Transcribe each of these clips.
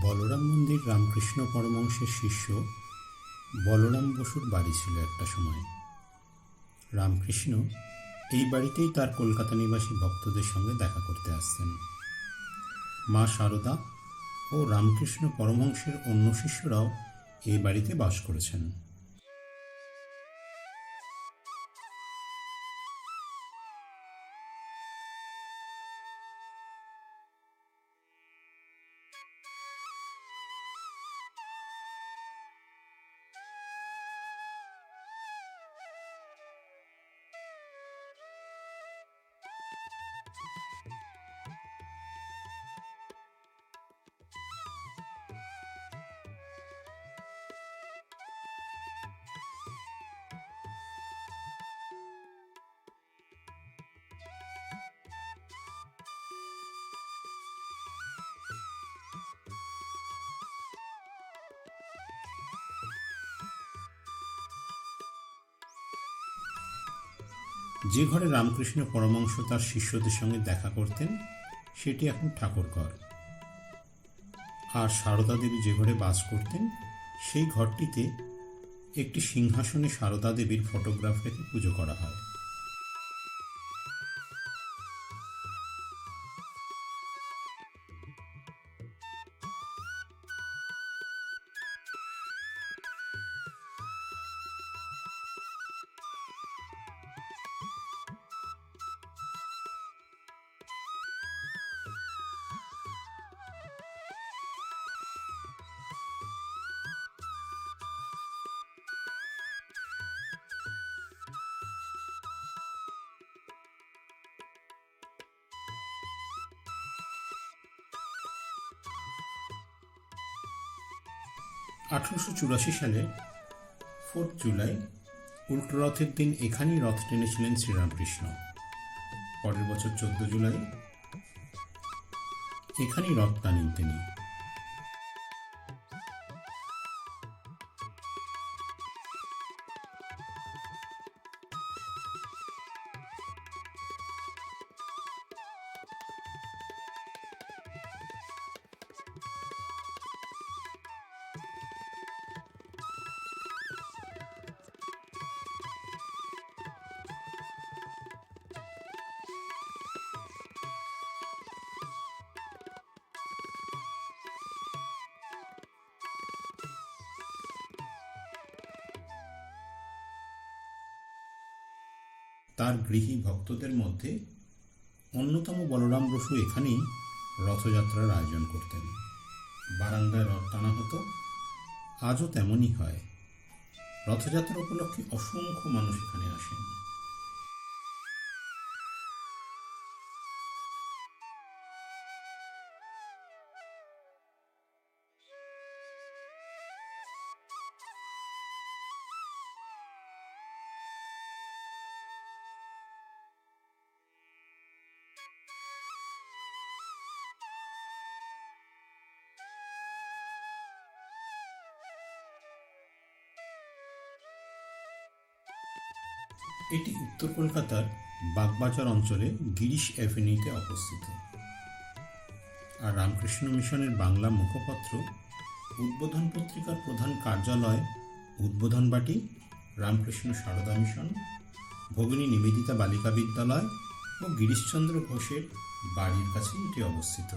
বলরাম মন্দির রামকৃষ্ণ পরমহংসের শিষ্য বলরাম বসুর বাড়ি ছিল একটা সময়। রামকৃষ্ণ এই বাড়িতেই তার কলকাতা নিবাসী ভক্তদের সঙ্গে দেখা করতে আসতেন। মা সারদা ও রামকৃষ্ণ পরমহংসের অন্য শিষ্যরাও এই বাড়িতে বাস করেছেন। যে ঘরে রামকৃষ্ণ পরমাংশ তার শিষ্যদের সঙ্গে দেখা করতেন, সেটি এখন ঠাকুর ঘর আর সারদা দেবী যে ঘরে বাস করতেন, সেই ঘরটিতে একটি সিংহাসনে সারদা দেবীর ফটোগ্রাফ রেখে পুজো করা হয়। আঠারোশো চুরাশি সালে ফোর্থ জুলাই উল্টো রথের দিন এখানেই রথ টেনেছিলেন শ্রীরামকৃষ্ণ। পরের বছর চোদ্দ জুলাই এখানেই রথ টানেন তিনি। তার গৃহী ভক্তদের মধ্যে অন্যতম বলরাম বসু এখানেই রথযাত্রার আয়োজন করতেন। বারান্দায় রথ টানা হতো। আজও তেমনই হয়। রথযাত্রা উপলক্ষে অসংখ্য মানুষ এখানে আসেন। এটি উত্তর কলকাতার বাগবাজার অঞ্চলে গিরিশ অ্যাভিনিউতে অবস্থিত। আর রামকৃষ্ণ মিশনের বাংলা মুখপত্র, উদ্বোধন পত্রিকার প্রধান কার্যালয়, উদ্বোধন বাটি, রামকৃষ্ণ সারদা মিশন, ভগিনী নিবেদিতা বালিকা বিদ্যালয় ও গিরিশচন্দ্র ঘোষের বাড়ির কাছে এটি অবস্থিত।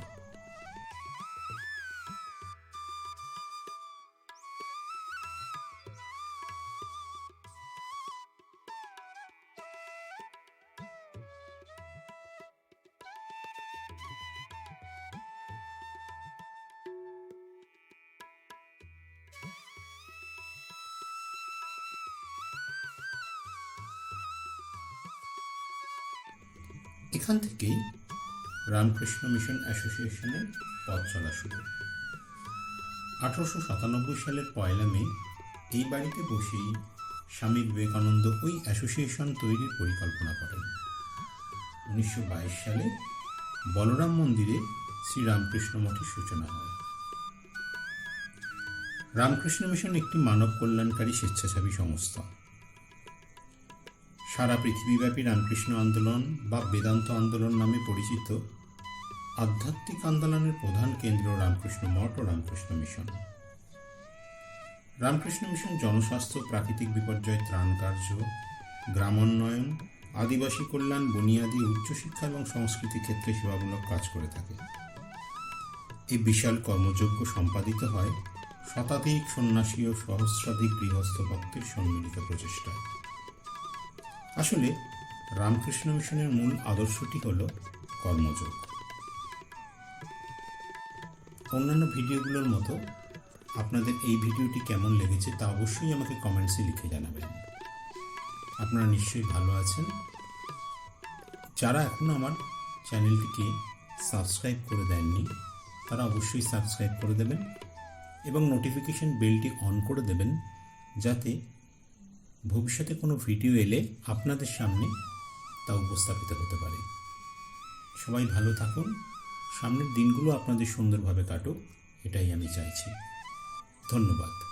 এখান থেকেই রামকৃষ্ণ মিশন অ্যাসোসিয়েশনের পথ চলা শুরু। আঠারোশো সাতানব্বই সালের পয়লা মে, এই বাড়িতে বসেই স্বামী বিবেকানন্দ ওই অ্যাসোসিয়েশন তৈরির পরিকল্পনা করেন। উনিশশো বাইশ সালে বলরাম মন্দিরে শ্রীরামকৃষ্ণ মঠের সূচনা হয়। রামকৃষ্ণ মিশন একটি মানব কল্যাণকারী স্বেচ্ছাসেবী সংস্থা। সারা পৃথিবীব্যাপী রামকৃষ্ণ আন্দোলন বা বেদান্ত আন্দোলন নামে পরিচিত আধ্যাত্মিক আন্দোলনের প্রধান কেন্দ্র রামকৃষ্ণ মঠ ও রামকৃষ্ণ মিশন। রামকৃষ্ণ মিশন জনস্বাস্থ্য, প্রাকৃতিক বিপর্যয়, ত্রাণ কার্য, গ্রামোন্নয়ন, আদিবাসী কল্যাণ, বুনিয়াদী উচ্চশিক্ষা এবং সংস্কৃতি ক্ষেত্রে সেবামূলক কাজ করে থাকে। এই বিশাল কর্মযজ্ঞ সম্পাদিত হয় শতাধিক সন্ন্যাসী ও সহস্রাধিক গৃহস্থ ভক্তের সম্মিলিত প্রচেষ্টায়। আসলে রামকৃষ্ণ মিশনের মূল আদর্শটি হল কর্মযোগ। অন্যান্য ভিডিওগুলোর মতো আপনাদের এই ভিডিওটি কেমন লেগেছে তা অবশ্যই আমাকে কমেন্টসে লিখে জানাবেন। আপনারা নিশ্চয়ই ভালো আছেন। যারা এখনও আমার চ্যানেলটিকে সাবস্ক্রাইব করে দেননি, তারা অবশ্যই সাবস্ক্রাইব করে দেবেন এবং নোটিফিকেশন বেলটি অন করে দেবেন যাতে ভবিষ্যতে কোনো ভিডিও এলে আপনাদের সামনে তা উপস্থাপিত হতে পারে। সবাই ভালো থাকুন। সামনের দিনগুলো আপনাদের সুন্দরভাবে কাটুক, এটাই আমি চাইছি। ধন্যবাদ।